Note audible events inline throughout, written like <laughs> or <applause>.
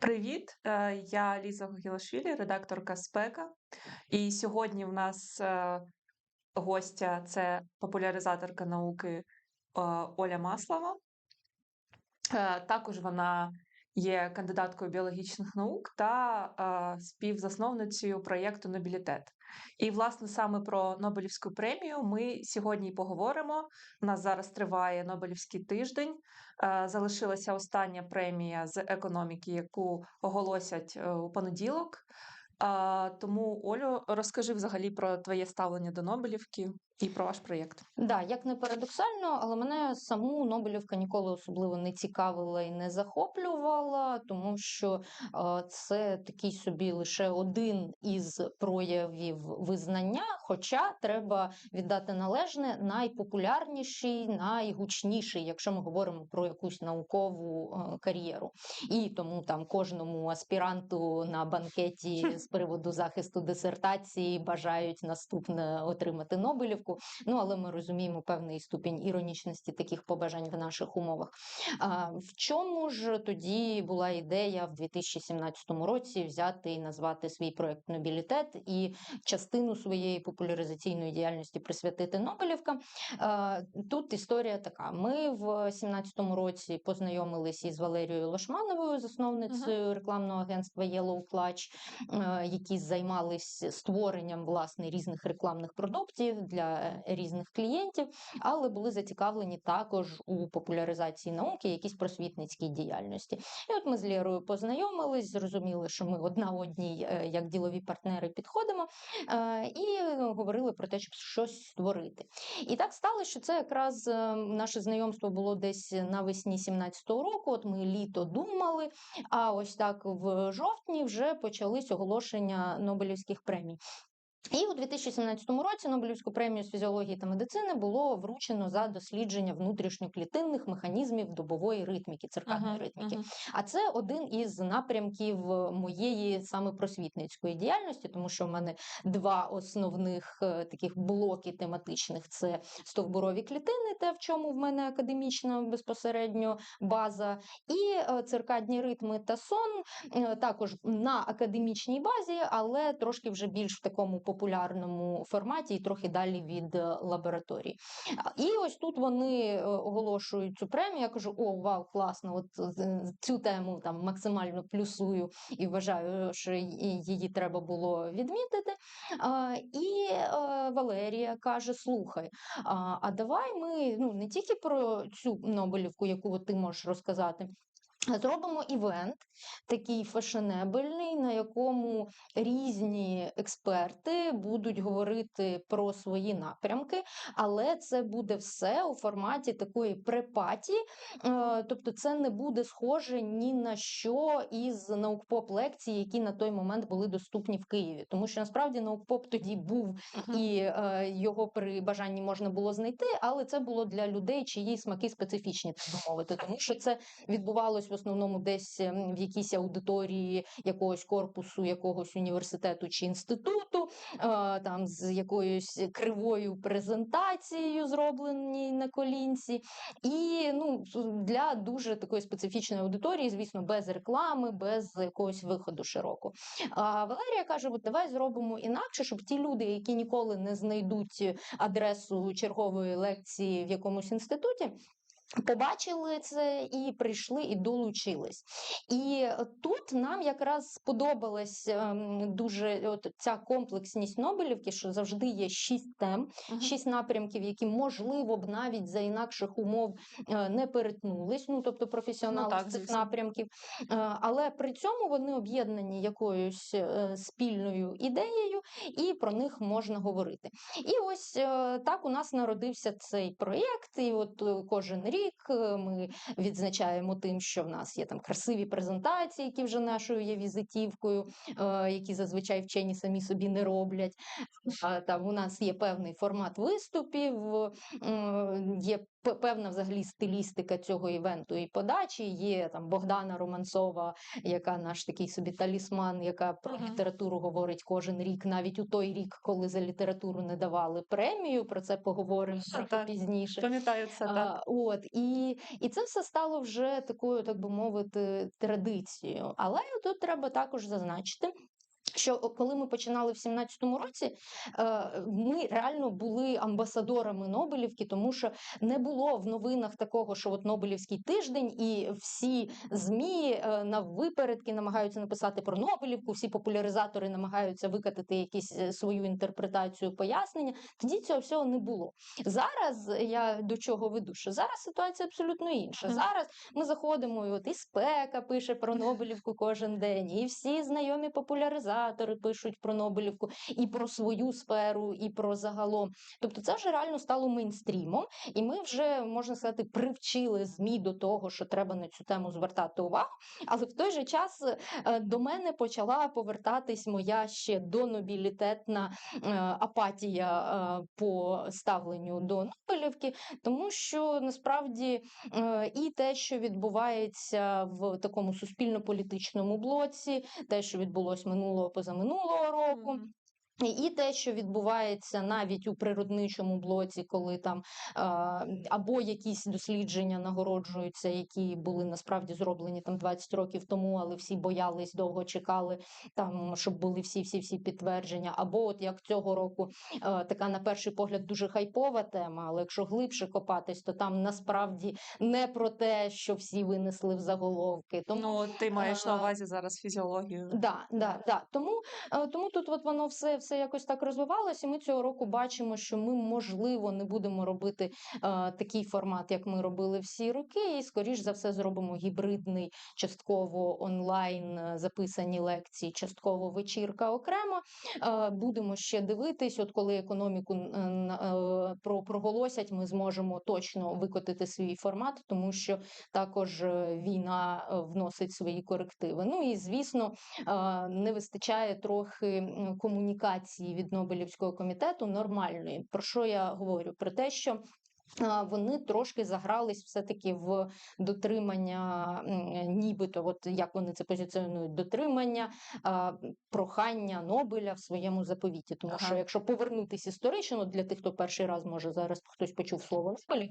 Привіт, е, я Ліза Гогілашвілі, редакторка Спека. І сьогодні в нас е, гостя це популяризаторка науки е, Оля Маслова. Також вона є кандидаткою біологічних наук та співзасновницею проєкту Нобілітет. І, власне, саме про Нобелівську премію ми сьогодні поговоримо. У нас зараз триває Нобелівський тиждень. Е, Залишилася остання премія з економіки, яку оголосять е, у понеділок. Е, Тому, Олю, розкажи взагалі про твоє ставлення до Нобелівки і про ваш проєкт. Да, як не парадоксально, але мене саму Нобелівка ніколи особливо не цікавила і не захоплювала, тому що це такий собі лише один із проявів визнання. Хоча треба віддати належне найпопулярніший, найгучніший, якщо ми говоримо про якусь наукову кар'єру. І тому там кожному аспіранту на банкеті з приводу захисту дисертації бажають наступне отримати Нобелівку. Ну але ми розуміємо певний ступінь іронічності таких побажань в наших умовах. А в чому ж тоді була ідея в 2017 році взяти і назвати свій проект Нобілітет і частину своєї популяризаційної діяльності присвятити Нобелівкам? А, Тут історія така: ми в 2017 році познайомились із Валерією Лошмановою, засновницею рекламного агентства Yellow Clutch, які займалися створенням власне різних рекламних продуктів для різних клієнтів, але були зацікавлені також у популяризації науки, якісь просвітницькій діяльності. І от ми з Лєрою познайомились, зрозуміли, що ми одна одній, е, як ділові партнери, підходимо е, і говорили про те, щоб щось створити. І так сталося, що це якраз е, наше знайомство було десь навесні 17-го року. От ми літо думали, а ось так в жовтні вже почались оголошення Нобелівських премій. І у 2017 році Нобелівську премію з фізіології та медицини було вручено за дослідження внутрішньоклітинних механізмів добової ритміки, циркадної Ага, ритміки. ага. А це один із напрямків моєї саме просвітницької діяльності, тому що в мене два основних е, таких блоки тематичних: це стовбурові клітини, те, в чому в мене академічна безпосередньо база, і е, циркадні ритми та сон е, також на академічній базі, але трошки вже більш в такому популярному форматі і трохи далі від е, лабораторії. І ось тут вони е, оголошують цю премію. Я кажу: о, вау, класно! От цю тему там максимально плюсую і вважаю, що її треба було відмітити. І е, Валерія каже: слухай, а давай ми ну не тільки про цю Нобелівку, яку ти можеш розказати. Зробимо івент такий фешенебельний, на якому різні експерти будуть говорити про свої напрямки, але це буде все у форматі такої препаті, е, тобто це не буде схоже ні на що із наукпоп лекцій, які на той момент були доступні в Києві. Тому що насправді наукпоп тоді був і е, його при бажанні можна було знайти, але це було для людей, чиї смаки специфічні, так би мовити, тому що це відбувалось в основному десь ем, в якійсь аудиторії якогось корпусу, якогось університету чи інституту, е, там з якоюсь кривою презентацією, зробленій на колінці, і ну для дуже такої специфічної аудиторії, звісно, без реклами, без якогось виходу широко. А Валерія каже: от давай зробимо інакше, щоб ті люди, які ніколи не знайдуть адресу чергової лекції в якомусь інституті. Побачили це і прийшли, і долучились. І е, тут нам якраз сподобалась ем, дуже от ця комплексність Нобелівки, що завжди є шість тем, шість напрямків, які можливо б навіть за інакших умов е, не перетнулись. Ну тобто професіонали так, з цих звісно. напрямків, Е, але при цьому вони об'єднані якоюсь спільною ідеєю, і про них можна говорити. І ось так у нас народився цей проєкт. І от кожен рік е, ми відзначаємо тим, що в нас є там красиві презентації, які вже нашою є візитівкою, е, які зазвичай вчені самі собі не роблять. Там у нас є певний формат виступів, е, є певна взагалі стилістика цього івенту і подачі. Є там Богдана Романцова, яка наш такий собі талісман, яка про Мгм. літературу говорить кожен рік, навіть у той рік, коли за літературу не давали премію. Про це поговоримо А, трохи так. пізніше. Пам'ятаю це, так. От і, і це все стало вже такою, так би мовити, традицією. Але тут треба також зазначити. Що коли ми починали в 17-му році, е, ми реально були амбасадорами Нобелівки, тому що не було в новинах такого, що от Нобелівський тиждень, і всі змі е, на випередки намагаються написати про Нобелівку, всі популяризатори намагаються викатати якісь е, свою інтерпретацію, пояснення. Тоді цього всього не було. Зараз я до чого веду, що зараз ситуація абсолютно інша. Зараз ми заходимо, і от і спека пише про Нобелівку кожен день, і всі знайомі популяризатори пишуть про Нобелівку, і про свою сферу, і про загалом. Тобто, це вже реально стало мейнстрімом, і ми вже можна сказати привчили змі до того, що треба на цю тему звертати увагу. Але в той же час е, до мене почала повертатись моя ще донобілітетна е, апатія е, по ставленню до Нобелівки, тому що насправді і те, що відбувається в такому суспільно-політичному блоці, те, що відбулось минулого позаминулого року. І те, що відбувається навіть у природничому блоці, коли там або якісь дослідження нагороджуються, які були насправді зроблені там 20 років тому, але всі боялись, довго чекали там, щоб були всі всі всі підтвердження. Або от як цього року така на перший погляд дуже хайпова тема, але якщо глибше копатись, то там насправді не про те, що всі винесли в заголовки. Тому Ну, ти маєш на увазі зараз фізіологію. Да, да, да. Тому, тому тут от воно все, все якось так розвивалося. І ми цього року бачимо, що ми, можливо, не будемо робити е, такий формат, як ми робили всі роки, і скоріш за все зробимо гібридний, частково онлайн е, записані лекції, частково вечірка окремо. Е, будемо ще дивитись. От коли економіку н- е, про проголосять, ми зможемо точно викотити свій формат, тому що також е, війна е, вносить свої корективи. Ну і звісно, е, не вистачає трохи м, комунікації від Нобелівського комітету нормальної. Про що я говорю? Про те, що Вони трошки загрались все-таки в дотримання, нібито, от як вони це позиціонують, дотримання прохання Нобеля в своєму заповіті. Тому що якщо повернутись історично, для тих, хто перший раз може зараз хтось почув слово Нобель,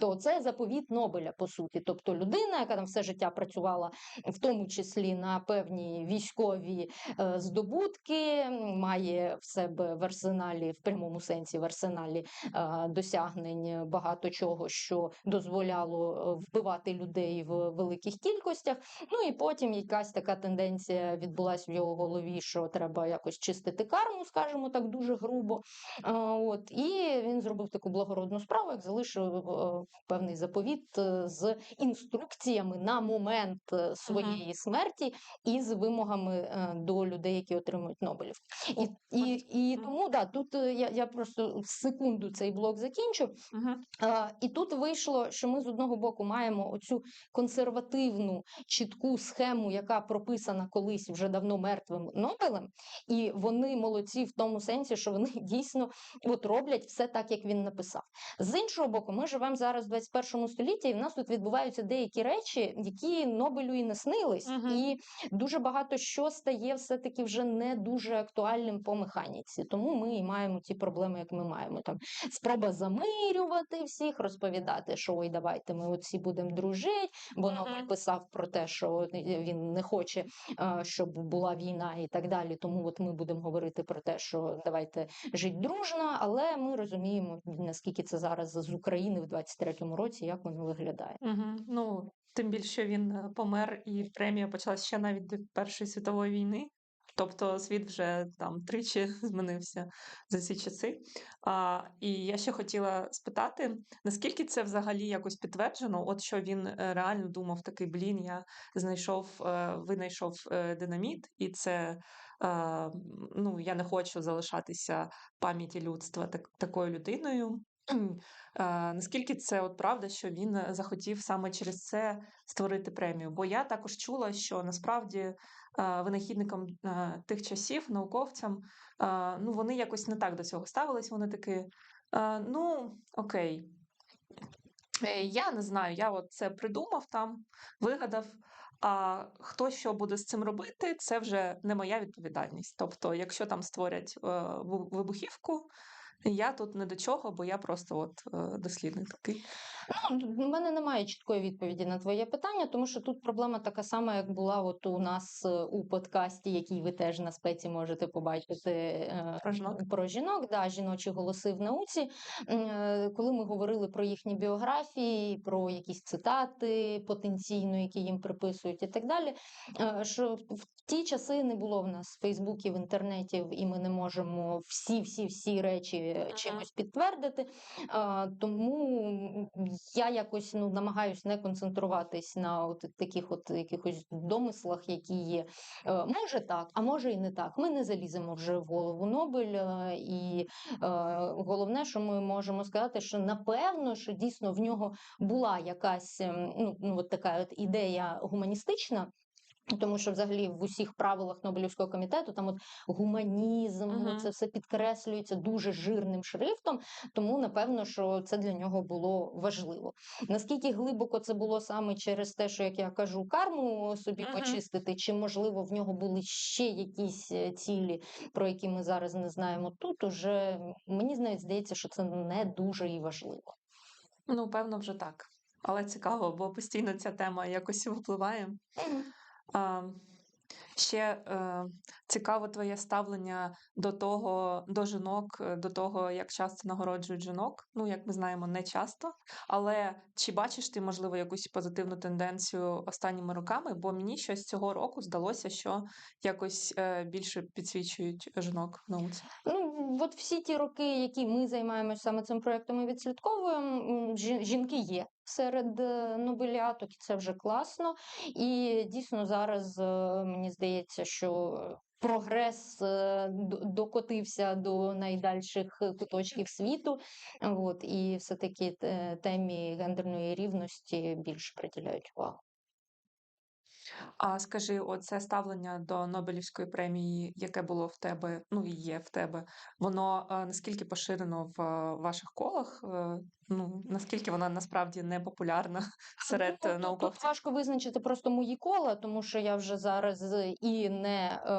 то це заповіт Нобеля, по суті. Тобто людина, яка там все життя працювала, в тому числі на певні військові е, здобутки, має в себе в арсеналі, в прямому сенсі в арсеналі е, досягнень багато чого, що дозволяло е, вбивати людей в великих кількостях. Ну і потім якась така тенденція відбулася в його голові, що треба якось чистити карму, скажімо так, дуже грубо. От і він зробив таку благородну справу, як залишив е, певний заповіт е, з інструкціями на момент своєї смерті і з вимогами до людей, які отримують Нобелівку. І, і, і тому да, тут я, я просто в секунду цей блок закінчу. Мгм. І тут вийшло, що ми з одного боку маємо оцю консервативну чітку схему, яка прописана колись вже давно мертвим Нобелем, і вони молодці в тому сенсі, що вони <laughs> дійсно от роблять все так, як він написав. З іншого боку, ми живемо зараз в 21 столітті, і в нас тут відбуваються деякі речі, які Нобелю і не снились, Мгм. і дуже багато що стає все-таки вже не дуже актуальним по механіці. Тому ми і маємо ті проблеми, як ми маємо там спроба замирювати всіх, розповідати, що ой, давайте ми от всі будемо дружити, бо. Нобель писав про те, що він не хоче, щоб була війна і так далі. Тому от ми будемо говорити про те, що давайте жити дружно, але ми розуміємо, наскільки це зараз з України в 23-му році, як воно виглядає. Мгм. Ну, тим більше він е, помер, і премія почалася ще навіть до Першої світової війни. Тобто світ вже там тричі <laughs> змінився за ці часи. А, і я ще хотіла спитати, наскільки це взагалі якось підтверджено, от що він е, реально думав такий, блін, я знайшов, е, винайшов е, динаміт, і це ну, я не хочу залишатися пам'яті людства так, такою людиною. <clears throat> Е, Наскільки це от правда, що він е, захотів саме через це створити премію? Бо я також чула, що насправді е, винахідникам тих часів, науковцям, ну вони якось не так до цього ставились. Вони такі, ну окей, Я не знаю, я от це придумав там, вигадав. А хто що буде з цим робити, це вже не моя відповідальність. Тобто, якщо там створять вибухівку, я тут не до чого, бо я просто от е, дослідник такий. Ну, У мене немає чіткої відповіді на твоє питання, тому що тут проблема така сама, як була от у нас е, у подкасті, який ви теж на спеці можете побачити е, Про жінок. про жінок, да, жіночі голоси в науці. Коли ми говорили про їхні біографії, про якісь цитати потенційно, які їм приписують, і так далі. Що в в ті часи не було в нас фейсбуків, інтернетів, і ми не можемо всі, всі, всі речі Ага. чимось підтвердити. А, Тому я якось ну, намагаюсь не концентруватись на от таких от якихось домислах, які є. Е, Може так, а може і не так. Ми не заліземо вже в голову Нобель. е, І е, головне, що ми можемо сказати, що напевно, що дійсно в нього була якась ем, ну, ну от така от ідея гуманістична. Тому що взагалі в усіх правилах Нобелівського комітету там от гуманізм, ну, Мгм. це все підкреслюється дуже жирним шрифтом. Тому напевно, що це для нього було важливо. Наскільки глибоко це було саме через те, що як я кажу, карму собі Мгм. почистити, чи можливо в нього були ще якісь е, цілі, про які ми зараз не знаємо. Тут уже мені навіть здається, що це не дуже і важливо. Ну, певно, вже так. Але цікаво, бо постійно ця тема якось випливає. А, ще е, цікаво твоє ставлення до того, до жінок, е, до того, як часто нагороджують жінок. Ну, як ми знаємо, не часто. Але чи бачиш ти, можливо, якусь позитивну тенденцію останніми роками? Бо мені щось цього року здалося, що якось е, більше підсвічують жінок в науці. Ну, от всі ті роки, які ми займаємося саме цим проєктом і відслідковуємо, жінки є серед е, нобеліаток, і це вже класно. І дійсно зараз е, мені здається, що прогрес е, докотився до найдальших куточків світу. От, і все-таки темі гендерної рівності більше приділяють увагу. А скажи, оце ставлення до Нобелівської премії, яке було в тебе, ну і є в тебе, воно наскільки поширено в ваших колах? Е, Ну, наскільки вона насправді не популярна <laughs> серед Ну, е, тут- важко визначити просто мої кола, тому що я вже зараз і не е,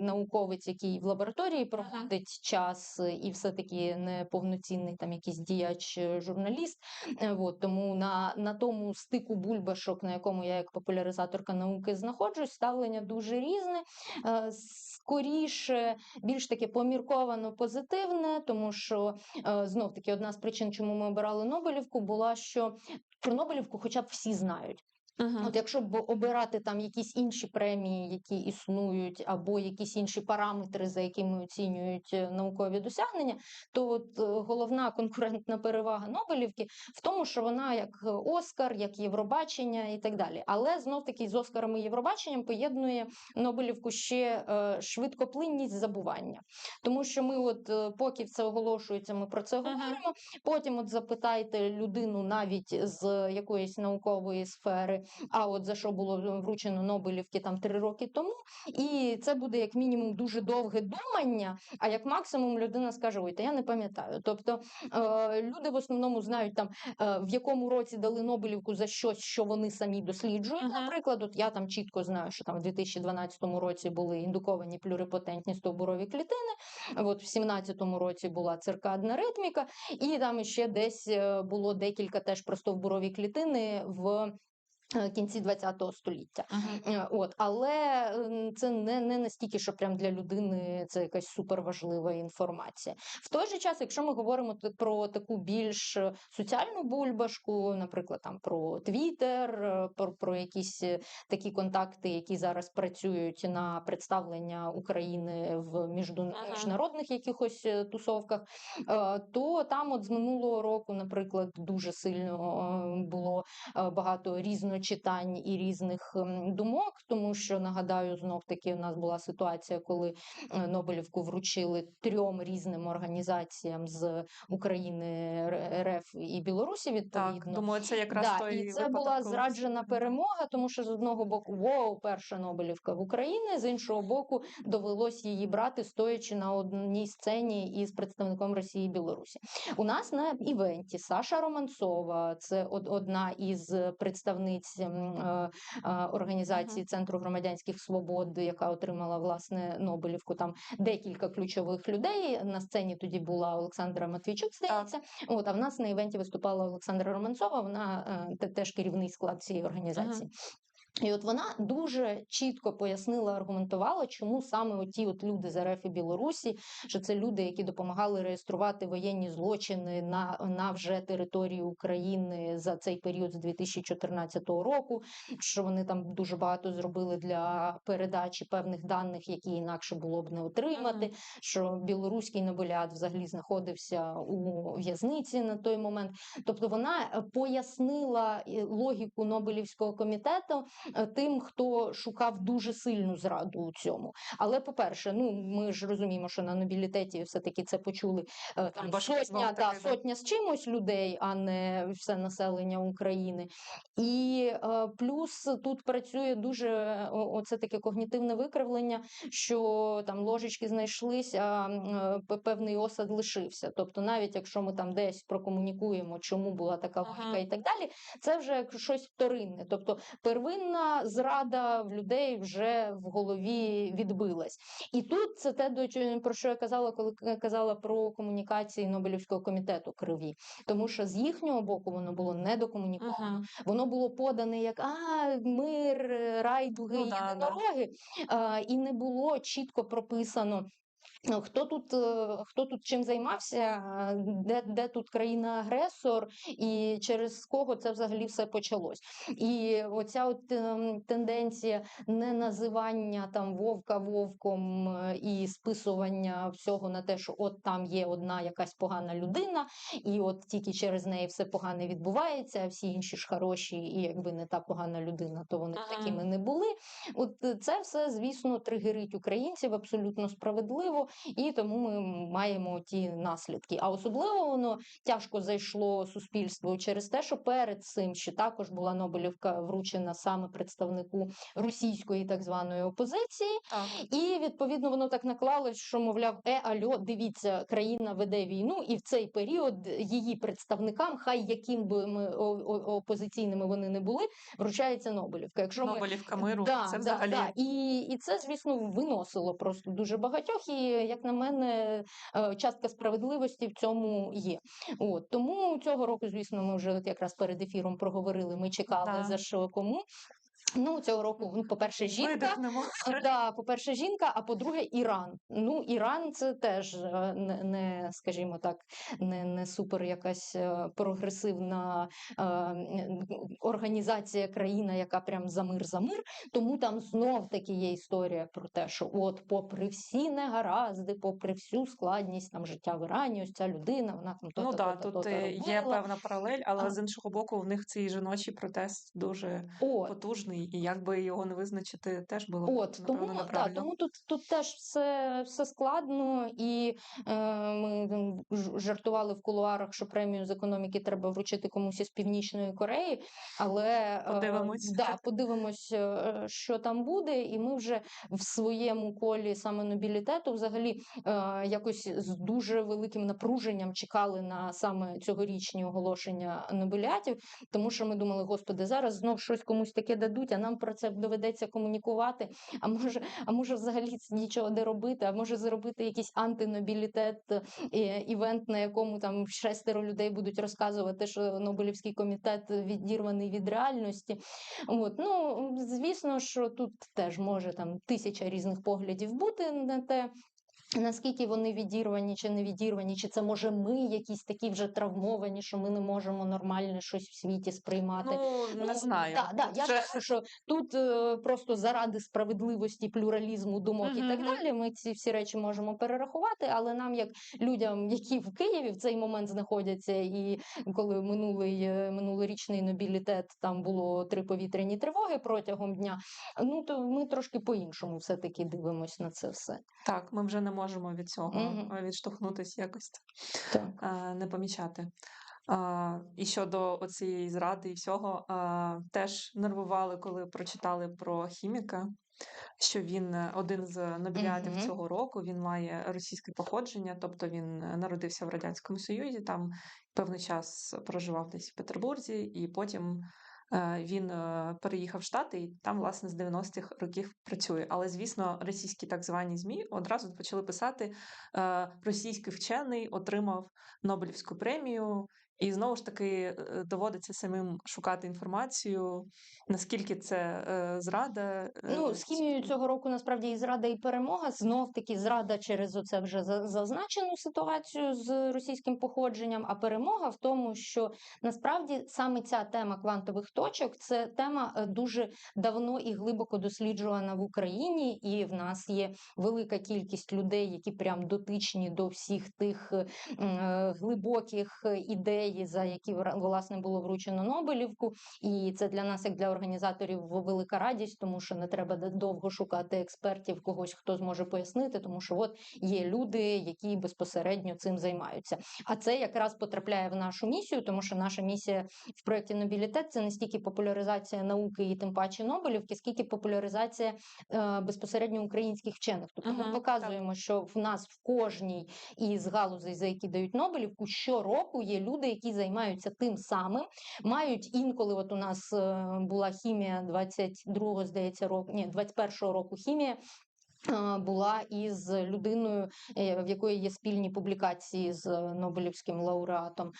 науковець, який в лабораторії проводить час, е, і все-таки не повноцінний там якийсь діяч е, журналіст. Е, От, тому на, на тому стику бульбашок, на якому я як популяризаторка науки знаходжусь, ставлення дуже різне. Е, Скоріше, більш таке помірковано позитивне, тому що е, знов таки одна з причин, чому ми обирали Нобелівку, була, що про Нобелівку хоча б всі знають. Мгм. От якщо б обирати там якісь інші премії, які існують, або якісь інші параметри, за якими оцінюють е, наукові досягнення, то от е, головна <laughs> конкурентна перевага Нобелівки в тому, що вона як Оскар, як Євробачення і так далі. Але знов таки з Оскаром і Євробаченням поєднує Нобелівку ще е, швидкоплинність забування. Тому що ми, от поки це оголошується, ми про це Мгм. говоримо. Потім от запитайте людину навіть з якоїсь наукової сфери, а от за що було вручено Нобелівки там три роки тому, і це буде як мінімум дуже довге думання. А як максимум людина скаже: Ой, та я не пам'ятаю. Тобто е, люди в основному знають там е, в якому році дали Нобелівку за щось, що вони самі досліджують. Мгм. Наприклад, от я там чітко знаю, що там в 2012 році були індуковані плюрипотентні стовбурові клітини. От в 17-му році була циркадна ритміка, і там ще десь е, було декілька теж про стовбурові клітини в. Е, Кінці ХХ століття, Мгм. Е, от але це не, не настільки, що прям для людини це якась суперважлива інформація. В той же час, якщо ми говоримо про таку більш е, соціальну бульбашку, наприклад, там про Твіттер, про, про якісь такі контакти, які зараз працюють на представлення України в міжду... Ага. міжнародних якихось тусовках, то там, от з минулого року, наприклад, дуже сильно було багато різночасних різночитань і різних ем, думок, тому що нагадаю, знов таки у нас була ситуація, коли е, Нобелівку вручили трьом різним організаціям з України, РФ і Білорусі. Відповідно, Так, думаю, це якраз Да, той і це випадок, була коли зраджена перемога, тому що з одного боку, воу, перша Нобелівка в Україні, з іншого боку, довелось її брати, стоячи на одній сцені із представником Росії і Білорусі. У нас на івенті Саша Романцова, це одна із представниць е, організації Центру громадянських свобод, яка отримала власне Нобелівку. Там декілька ключових людей. На сцені тоді була Олександра Матвійчук, здається. От, а в нас на івенті виступала Олександра Романцова, вона е, теж керівний склад цієї організації. І от вона дуже чітко пояснила, аргументувала, чому саме оті от люди з РФ і Білорусі, що це люди, які допомагали реєструвати воєнні злочини на, на вже території України за цей період з 2014 року, що вони там дуже багато зробили для передачі певних даних, які інакше було б не отримати. Що білоруський Нобеліат взагалі знаходився у в'язниці на той момент. Тобто вона е, пояснила е, логіку Нобелівського комітету тим, хто шукав дуже сильну зраду у цьому. Але, по-перше, ну ми ж розуміємо, що на нобілітеті все-таки це почули е, там сотня, та, да. сотня з чимось людей, а не все населення України. І е, плюс тут працює дуже е, оце таке когнітивне викривлення, що там ложечки знайшлись, а е, певний осад лишився. Тобто, навіть якщо ми там десь прокомунікуємо, чому була така Ага. і так далі, це вже щось вторинне. Тобто первинна зрада в людей вже в голові відбилась. І тут це те, про що я казала, коли казала про комунікації Нобелівського комітету криві. Тому що з їхнього боку воно було недокомуніковано. Мгм. Воно було подане як а, мир, е, райдуги, Ну да, да. а, і не було чітко прописано. Хто тут, е, хто тут чим займався, де, де тут країна-агресор, і через кого це взагалі все почалось? І оця от ем, тенденція не називання там вовка вовком е, і списування всього на те, що от там є одна якась погана людина, і от тільки через неї все погане відбувається, а всі інші ж хороші, і якби не та погана людина, то вони Ага. такими не були. От е, це все, звісно, тригерить українців абсолютно справедливо, і тому ми маємо ті наслідки. А особливо воно тяжко зайшло суспільству через те, що перед цим ще також була Нобелівка вручена саме представнику російської так званої опозиції. Так. І відповідно воно так наклалось, що мовляв, е альо, дивіться, країна веде війну, і в цей період її представникам, хай яким би ми опозиційними вони не були, вручається Нобелівка. Якщо ми Нобелівка миру. Да, це да, взагалі да. І, і це, звісно, виносило просто дуже багатьох. І, як на мене, е, частка справедливості в цьому є. От тому цього року, звісно, ми вже от якраз перед ефіром проговорили. Ми чекали Да. за що кому. Ну, цього року, ну, по-перше, жінка. Да, по-перше, жінка, а по-друге, Іран. Ну, Іран це теж е, не, не скажімо так, не, не супер якась е, прогресивна е, організація, країна, яка прям за мир за мир. Тому там знов таки є історія про те, що от, попри всі негаразди, попри всю складність там життя в Ірані, ось ця людина, вона там Ну то-то, так, тут то-то е, є робила. певна паралель, але А. з іншого боку, у них цей жіночий протест дуже От. потужний, і якби його не визначити, теж було б От тому, напевно неправильно. тому тут, тут теж все, все складно, і е, ми жартували в кулуарах, що премію з економіки треба вручити комусь із Північної Кореї. Але е, Подивимось. да, подивимось, е, що там буде, і ми вже в своєму колі саме нобілітету взагалі е, якось з дуже великим напруженням чекали на саме цьогорічні оголошення нобеліатів, тому що ми думали, господи, зараз знов щось комусь таке дадуть, а нам про це доведеться комунікувати. А може, а може, взагалі нічого не робити, а може зробити якийсь антинобілітет, е, івент, на якому там шестеро людей будуть розказувати, що Нобелівський комітет відірваний від реальності. От, ну, звісно, що тут теж може там тисяча різних поглядів бути на те. Наскільки вони відірвані чи не відірвані, чи це може ми якісь такі вже травмовані, що ми не можемо нормально щось в світі сприймати? Ну, не знаю. Так, да, я кажу, що тут е, просто заради справедливості, плюралізму думок і так далі. Ми ці всі речі можемо перерахувати, але нам, як людям, які в Києві в цей момент знаходяться, і коли минулий е, минулорічний нобілітет там було три повітряні тривоги протягом дня. Ну то ми трошки по-іншому все таки дивимось на це все. Так, ми вже не можемо від цього Мгм. е, відштовхнутись якось Так. не помічати. А, і щодо оцієї зради і всього, а, теж нервували, коли прочитали про хіміка, що він е, один з нобеліатів Мгм. цього року, він має російське походження, тобто він е, народився в Радянському Союзі, там певний час проживав десь в Петербурзі, і потім е, він е, переїхав в Штати і там, власне, з 90-х років працює. Але, звісно, російські так звані ЗМІ одразу почали писати: е, російський вчений отримав Нобелівську премію. І знову ж таки е, доводиться самим шукати інформацію, наскільки це е, зрада. е, Ну, з хімією цього року насправді і зрада, і перемога. Знов таки зрада через оце вже за- зазначену ситуацію з російським походженням. А перемога в тому, що насправді саме ця тема квантових точок це тема дуже давно і глибоко досліджувана в Україні, і в нас є велика кількість людей, які прям дотичні до всіх тих глибоких е, ідей, за які власне було вручено Нобелівку. І це для нас, як для організаторів, велика радість, тому що не треба довго шукати експертів, когось хто зможе пояснити, тому що от є люди, які безпосередньо цим займаються. А це якраз потрапляє в нашу місію, тому що наша місія в проєкті Нобілітет це не стільки популяризація науки і тим паче Нобелівки, скільки популяризація е, безпосередньо українських вчених. Тобто ми Мгм, показуємо, що в нас в кожній із галузей, за які дають Нобелівку, щороку є люди, які займаються тим самим, мають інколи. От у нас е, була хімія 22-го, здається, року, ні, 21-го року хімія. Була із людиною, е, в якої є спільні публікації з е, Нобелівським лауреатом.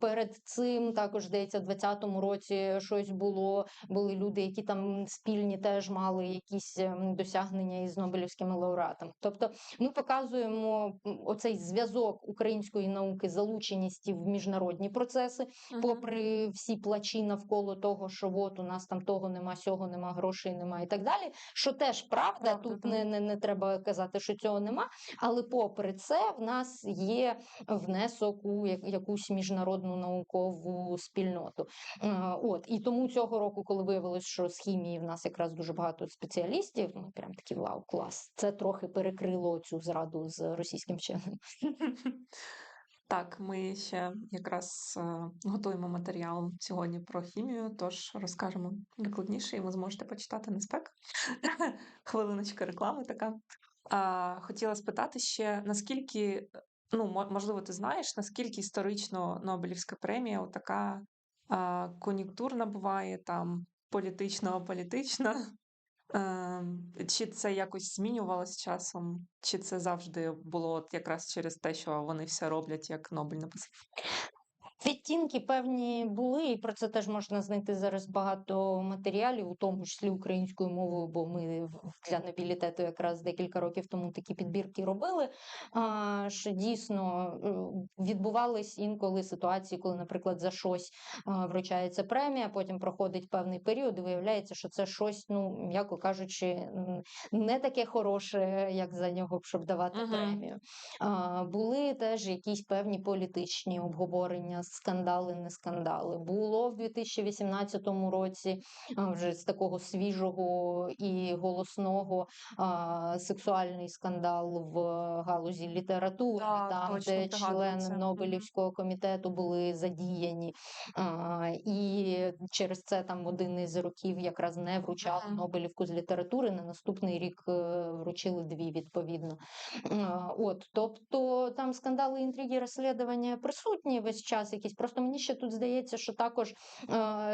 Перед цим також здається, в 20-му році щось було. Були люди, які там спільні теж мали якісь ем, досягнення із Нобелівськими лауреатами. Тобто, ми показуємо оцей зв'язок української науки, залученості в міжнародні процеси, попри всі плачі навколо того, що от у нас там того нема, сього нема, грошей нема і так далі. Що теж правда, Правда, тут не, не, не треба казати, що цього нема. Але попри це, в нас є внесок у якусь міжнародну наукову спільноту. Е, От і тому цього року, коли виявилось, що з хімії в нас якраз дуже багато спеціалістів, ми прям такі вау, клас. Це трохи перекрило цю зраду з російським вченим. <laughs> Так, ми ще якраз е, готуємо матеріал сьогодні про хімію, тож розкажемо докладніше, і ви зможете почитати на спек. <laughs> Хвилиночка реклами така. Хотіла спитати ще, наскільки, ну, мо- можливо, ти знаєш, наскільки історично Нобелівська премія така кон'юнктурна буває, там політично Чи це якось змінювалось часом, чи це завжди було от якраз через те, що вони все роблять, як Нобель написав? Відтінки певні були, і про це теж можна знайти зараз багато матеріалів, у тому числі українською мовою, бо ми для нобілітету якраз декілька років тому такі підбірки робили. А, що дійсно е, відбувались інколи ситуації, коли, наприклад, за щось вручається премія, потім проходить певний період, і виявляється, що це щось, ну м'яко кажучи, не таке хороше, як за нього, щоб давати Мгм. премію. А, були теж якісь певні політичні обговорення, скандали, не скандали. Було в 2018 році вже з такого свіжого і голосного а, сексуальний скандал в галузі літератури, Так, там, точно, де члени Нобелівського комітету були задіяні. А, і через це там один із років якраз не вручали. Нобелівку з літератури. На наступний рік е, вручили дві відповідно. А, От, тобто там скандали, інтриги, розслідування присутні весь час, якісь. Просто мені ще тут здається, що також е,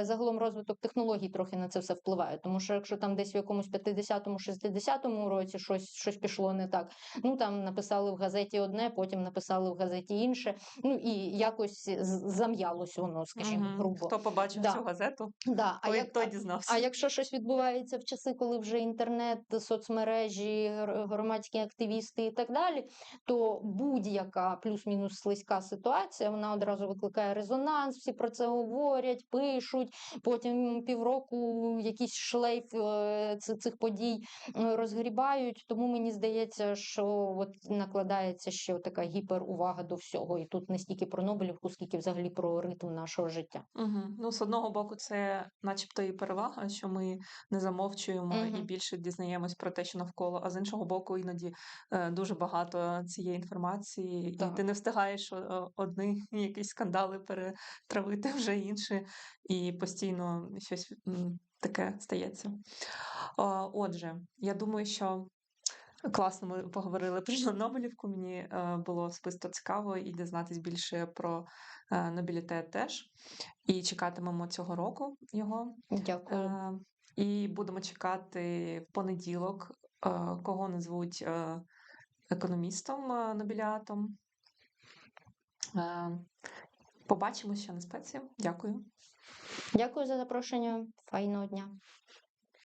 загалом розвиток технологій трохи на це все впливає. Тому що якщо там десь в якомусь 50-му, 60-му році щось, щось пішло не так, ну там написали в газеті одне, потім написали в газеті інше. Ну і якось зам'ялось воно, скажімо, грубо. Хто побачив Да. цю газету, Да. А як, той дізнався. а якщо щось відбувається в часи, коли вже інтернет, соцмережі, громадські активісти і так далі, то будь-яка плюс-мінус слизька ситуація, вона одразу викликає резонанс, всі про це говорять, пишуть. Потім півроку якийсь шлейф е, цих подій е, розгрібають. Тому мені здається, що от накладається ще така гіперувага до всього. І тут не стільки про Нобелівку, скільки взагалі про ритм нашого життя. Угу. Ну, з одного боку, це начебто і перевага, що ми не замовчуємо і більше дізнаємось про те, що навколо. А з іншого боку, іноді е, дуже багато цієї інформації, і ти не встигаєш одні <laughs> якісь скандали перетравити вже інші, і постійно щось таке стається. Отже, я думаю, що. Класно, ми поговорили про Нобелівку. Мені е, було особисто цікаво і дізнатись більше про е, Нобелітет теж. І чекатимемо цього року його. Дякую. Е, і будемо чекати в понеділок, кого назвуть економістом Нобеліатом. Е, побачимося на спеці. Дякую. Дякую за запрошення. Файного дня.